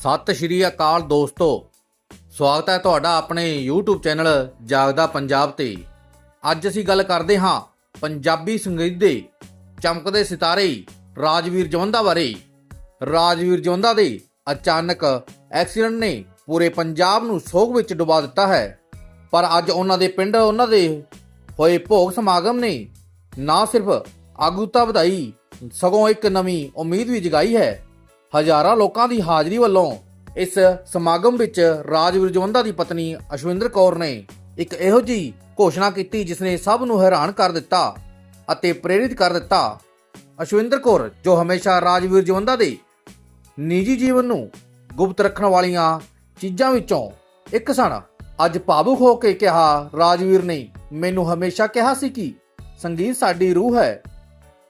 ਸਤਿ ਸ਼੍ਰੀ ਅਕਾਲ ਦੋਸਤੋ। ਸਵਾਗਤ ਹੈ ਤੁਹਾਡਾ ਆਪਣੇ YouTube ਚੈਨਲ ਜਾਗਦਾ ਪੰਜਾਬ ਤੇ। ਅੱਜ ਅਸੀਂ ਗੱਲ ਕਰਦੇ ਹਾਂ ਪੰਜਾਬੀ ਸੰਗੀਤ ਦੇ ਚਮਕਦੇ ਸਿਤਾਰੇ ਰਾਜਵੀਰ ਜਵੰਦਾ ਬਾਰੇ। ਰਾਜਵੀਰ ਜਵੰਦਾ ਦੇ ਅਚਾਨਕ ਐਕਸੀਡੈਂਟ ਨੇ ਪੂਰੇ ਪੰਜਾਬ ਨੂੰ ਸੋਗ ਵਿੱਚ ਡੁਬਾ ਦਿੱਤਾ ਹੈ। ਪਰ ਅੱਜ ਉਹਨਾਂ ਦੇ ਪਿੰਡ, ਉਹਨਾਂ ਦੇ ਹੋਏ ਭੋਗ ਸਮਾਗਮ ਨੇ ਨਾ ਸਿਰਫ ਆਗੂਤਾ ਵਧਾਈ, ਸਗੋਂ ਇੱਕ ਨਵੀਂ ਉਮੀਦ ਵੀ ਜਗਾਈ ਹੈ। ਹਜ਼ਾਰਾਂ ਲੋਕਾਂ ਦੀ ਹਾਜ਼ਰੀ ਵੱਲੋਂ ਇਸ ਸਮਾਗਮ ਵਿੱਚ ਰਾਜਵੀਰ ਜਵੰਦਾ ਦੀ ਪਤਨੀ ਅਸ਼ਵਿੰਦਰ ਕੌਰ ਨੇ ਇੱਕ ਇਹੋ ਜਿਹੀ ਘੋਸ਼ਣਾ ਕੀਤੀ ਜਿਸ ਨੇ ਸਭ ਨੂੰ ਹੈਰਾਨ ਕਰ ਦਿੱਤਾ ਅਤੇ ਪ੍ਰੇਰਿਤ ਕਰ ਦਿੱਤਾ। ਅਸ਼ਵਿੰਦਰ ਕੌਰ, ਜੋ ਹਮੇਸ਼ਾ ਰਾਜਵੀਰ ਜਵੰਦਾ ਦੇ ਨਿੱਜੀ ਜੀਵਨ ਨੂੰ ਗੁਪਤ ਰੱਖਣ ਵਾਲੀਆਂ ਚੀਜ਼ਾਂ ਵਿੱਚੋਂ ਇੱਕ ਸਨ, ਅੱਜ ਭਾਵੁਕ ਹੋ ਕੇ ਕਿਹਾ, ਰਾਜਵੀਰ ਨੇ ਮੈਨੂੰ ਹਮੇਸ਼ਾ ਕਿਹਾ ਸੀ ਕਿ ਸੰਗੀਤ ਸਾਡੀ ਰੂਹ ਹੈ,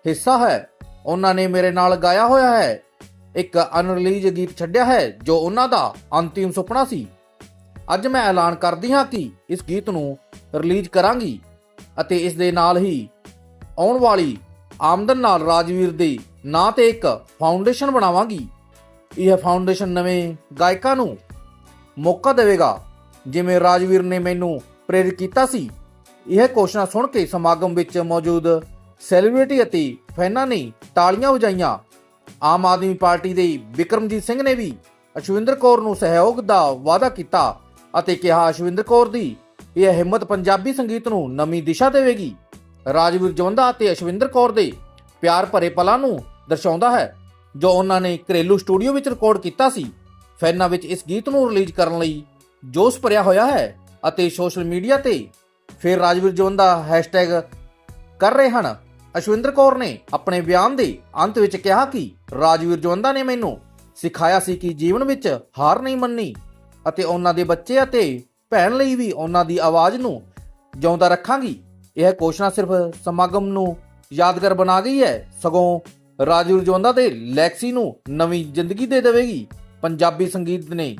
ਹਿੱਸਾ ਹੈ, ਉਹਨਾਂ ਨੇ ਮੇਰੇ ਨਾਲ ਗਾਇਆ ਹੋਇਆ ਹੈ ਇੱਕ ਅਨਰਿਲੀਜ਼ ਗੀਤ ਛੱਡਿਆ ਹੈ, ਜੋ ਉਹਨਾਂ ਦਾ ਅੰਤਿਮ ਸੁਪਨਾ ਸੀ। ਅੱਜ ਮੈਂ ਐਲਾਨ ਕਰਦੀ ਹਾਂ ਕਿ ਇਸ ਗੀਤ ਨੂੰ ਰਿਲੀਜ਼ ਕਰਾਂਗੀ ਅਤੇ ਇਸ ਦੇ ਨਾਲ ਹੀ ਆਉਣ ਵਾਲੀ ਆਮਦਨ ਨਾਲ ਰਾਜਵੀਰ ਦੇ ਨਾਂ ਤੇ ਇੱਕ ਫਾਊਂਡੇਸ਼ਨ ਬਣਾਵਾਂਗੀ। ਇਹ ਫਾਊਂਡੇਸ਼ਨ ਨਵੇਂ ਗਾਇਕਾਂ ਨੂੰ ਮੌਕਾ ਦੇਵੇਗਾ, ਜਿਵੇਂ ਰਾਜਵੀਰ ਨੇ ਮੈਨੂੰ ਪ੍ਰੇਰਿਤ ਕੀਤਾ ਸੀ। ਇਹ ਘੋਸ਼ਣਾ ਸੁਣ ਕੇ ਸਮਾਗਮ ਵਿੱਚ ਮੌਜੂਦ ਸੈਲੀਬ੍ਰਿਟੀ ਅਤੇ ਫੈਨਾਂ ਨੇ ਤਾਲੀਆਂ ਵਜਾਈਆਂ। ਆਮ ਆਦਮੀ ਪਾਰਟੀ ਦੇ ਵਿਕਰਮਜੀਤ ਸਿੰਘ ਨੇ ਵੀ ਅਸ਼ਵਿੰਦਰ ਕੌਰ ਨੂੰ ਸਹਿਯੋਗ ਦਾ ਵਾਅਦਾ ਕੀਤਾ ਅਤੇ ਕਿਹਾ ਅਸ਼ਵਿੰਦਰ ਕੌਰ ਦੀ ਇਹ ਹਿੰਮਤ ਪੰਜਾਬੀ ਸੰਗੀਤ ਨੂੰ ਨਵੀਂ ਦਿਸ਼ਾ ਦੇਵੇਗੀ। ਰਾਜਵੀਰ ਜਵੰਦਾ ਅਤੇ ਅਸ਼ਵਿੰਦਰ ਕੌਰ ਦੇ ਪਿਆਰ ਭਰੇ ਪਲਾਂ ਨੂੰ ਦਰਸਾਉਂਦਾ ਹੈ, ਜੋ ਉਹਨਾਂ ਨੇ ਘਰੇਲੂ ਸਟੂਡੀਓ ਵਿੱਚ ਰਿਕਾਰਡ ਕੀਤਾ ਸੀ। ਫੈਨਾਂ ਵਿੱਚ ਇਸ ਗੀਤ ਨੂੰ ਰਿਲੀਜ਼ ਕਰਨ ਲਈ ਜੋਸ਼ ਭਰਿਆ ਹੋਇਆ ਹੈ ਅਤੇ ਸੋਸ਼ਲ ਮੀਡੀਆ ਤੇ ਫਿਰ ਰਾਜਵੀਰ ਜਵੰਦਾ ਹੈਸ਼ਟੈਗ ਕਰ ਰਹੇ ਹਨ। ਅਸ਼ਵਿੰਦਰ ਕੌਰ ਨੇ ਆਪਣੇ ਬਿਆਨ ਦੇ ਅੰਤ ਵਿੱਚ ਕਿਹਾ ਕਿ ਰਾਜਵੀਰ ਜਵੰਦਾ ਨੇ ਮੈਨੂੰ ਸਿਖਾਇਆ ਸੀ ਕਿ ਜੀਵਨ ਵਿੱਚ ਹਾਰ ਨਹੀਂ ਮੰਨਣੀ ਅਤੇ ਉਹਨਾਂ ਦੇ ਬੱਚੇ ਅਤੇ ਭੈਣ ਲਈ ਵੀ ਉਹਨਾਂ ਦੀ ਆਵਾਜ਼ ਨੂੰ ਜਿਉਂਦਾ ਰੱਖਾਂਗੀ। ਇਹ ਘੋਸ਼ਣਾ ਸਿਰਫ ਸਮਾਗਮ ਨੂੰ ਯਾਦਗਾਰ ਬਣਾ ਗਈ ਹੈ। ਸਗੋਂ ਰਾਜਵੀਰ ਜਵੰਦਾ ਦੇ ਲੈਕਸੀ ਨੂੰ ਨਵੀਂ ਜ਼ਿੰਦਗੀ ਦੇ ਦੇਵੇਗੀ। ਪੰਜਾਬੀ ਸੰਗੀਤ ਨੇ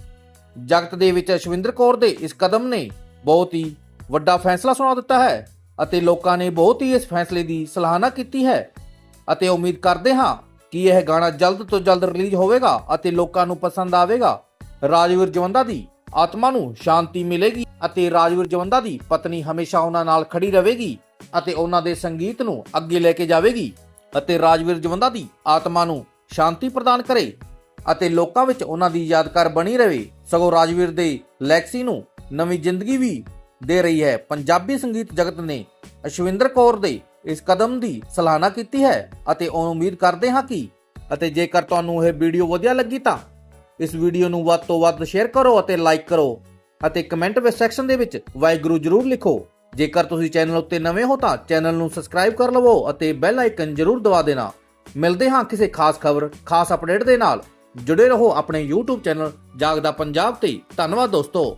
ਜਗਤ ਦੇ ਵਿੱਚ ਅਸ਼ਵਿੰਦਰ ਕੌਰ ਦੇ ਇਸ ਕਦਮ ਨੇ ਬਹੁਤ ਹੀ ਵੱਡਾ ਫੈਸਲਾ ਸੁਣਾ ਦਿੱਤਾ ਹੈ। ਅਤੇ ਲੋਕਾਂ ਨੇ ਬਹੁਤ ਹੀ ਇਸ ਫੈਸਲੇ ਦੀ ਸਰਾਹਨਾ ਕੀਤੀ ਹੈ। ਅਤੇ ਉਮੀਦ ਕਰਦੇ ਹਾਂ ਕਿ ਇਹ ਗਾਣਾ ਜਲਦ ਤੋਂ ਜਲਦ ਰਿਲੀਜ਼ ਹੋਵੇਗਾ ਅਤੇ ਲੋਕਾਂ ਨੂੰ ਪਸੰਦ ਆਵੇਗਾ। ਰਾਜਵੀਰ ਜਵੰਦਾ ਦੀ ਆਤਮਾ ਨੂੰ ਸ਼ਾਂਤੀ ਮਿਲੇਗੀ ਅਤੇ ਰਾਜਵੀਰ ਜਵੰਦਾ ਦੀ ਪਤਨੀ ਹਮੇਸ਼ਾ ਉਹਨਾਂ ਨਾਲ ਖੜੀ ਰਹੇਗੀ ਅਤੇ ਉਹਨਾਂ ਦੇ ਸੰਗੀਤ ਨੂੰ ਅੱਗੇ ਲੈ ਕੇ ਜਾਵੇਗੀ ਅਤੇ ਰਾਜਵੀਰ ਜਵੰਦਾ ਦੀ ਆਤਮਾ ਨੂੰ ਸ਼ਾਂਤੀ ਪ੍ਰਦਾਨ ਕਰੇ ਅਤੇ ਲੋਕਾਂ ਵਿੱਚ ਉਹਨਾਂ ਦੀ ਯਾਦਗਾਰ ਬਣੀ ਰਹੇ। ਸਗੋਂ ਰਾਜਵੀਰ ਦੇ ਲੈਕਸੀ ਨੂੰ ਨਵੀਂ ਜ਼ਿੰਦਗੀ ਵੀ ਦੇ ਰਹੀ ਹੈ। ਪੰਜਾਬੀ ਸੰਗੀਤ ਜਗਤ ਨੇ ਅਸ਼ਵਿੰਦਰ ਕੌਰ ਦੇ ਇਸ ਕਦਮ ਦੀ ਸਰਾਹਨਾ ਕੀਤੀ ਹੈ ਅਤੇ ਉਮੀਦ ਕਰਦੇ ਹਾਂ ਕਿ ਅਤੇ ਜੇਕਰ ਤੁਹਾਨੂੰ ਇਹ ਵੀਡੀਓ ਵਧੀਆ ਲੱਗੀ ਤਾਂ ਇਸ ਵੀਡੀਓ ਨੂੰ ਵੱਧ ਤੋਂ ਵੱਧ ਸ਼ੇਅਰ ਕਰੋ ਅਤੇ ਲਾਈਕ ਕਰੋ ਅਤੇ ਕਮੈਂਟ ਵਿੱਚ ਸੈਕਸ਼ਨ ਦੇ ਵਿੱਚ ਵਾਹਿਗੁਰੂ ਜ਼ਰੂਰ ਲਿਖੋ। ਜੇਕਰ ਤੁਸੀਂ ਚੈਨਲ ਉੱਤੇ ਨਵੇਂ ਹੋ ਤਾਂ ਚੈਨਲ ਨੂੰ ਸਬਸਕ੍ਰਾਈਬ ਕਰ ਲਵੋ ਅਤੇ ਬੈਲ ਆਈਕਨ ਜ਼ਰੂਰ ਦਬਾ ਦੇਣਾ। ਮਿਲਦੇ ਹਾਂ ਕਿਸੇ ਖਾਸ ਖਬਰ, ਖਾਸ ਅਪਡੇਟ ਦੇ ਨਾਲ। ਜੁੜੇ ਰਹੋ ਆਪਣੇ YouTube ਚੈਨਲ ਜਾਗਦਾ ਪੰਜਾਬ ਤੇ। ਧੰਨਵਾਦ ਦੋਸਤੋ।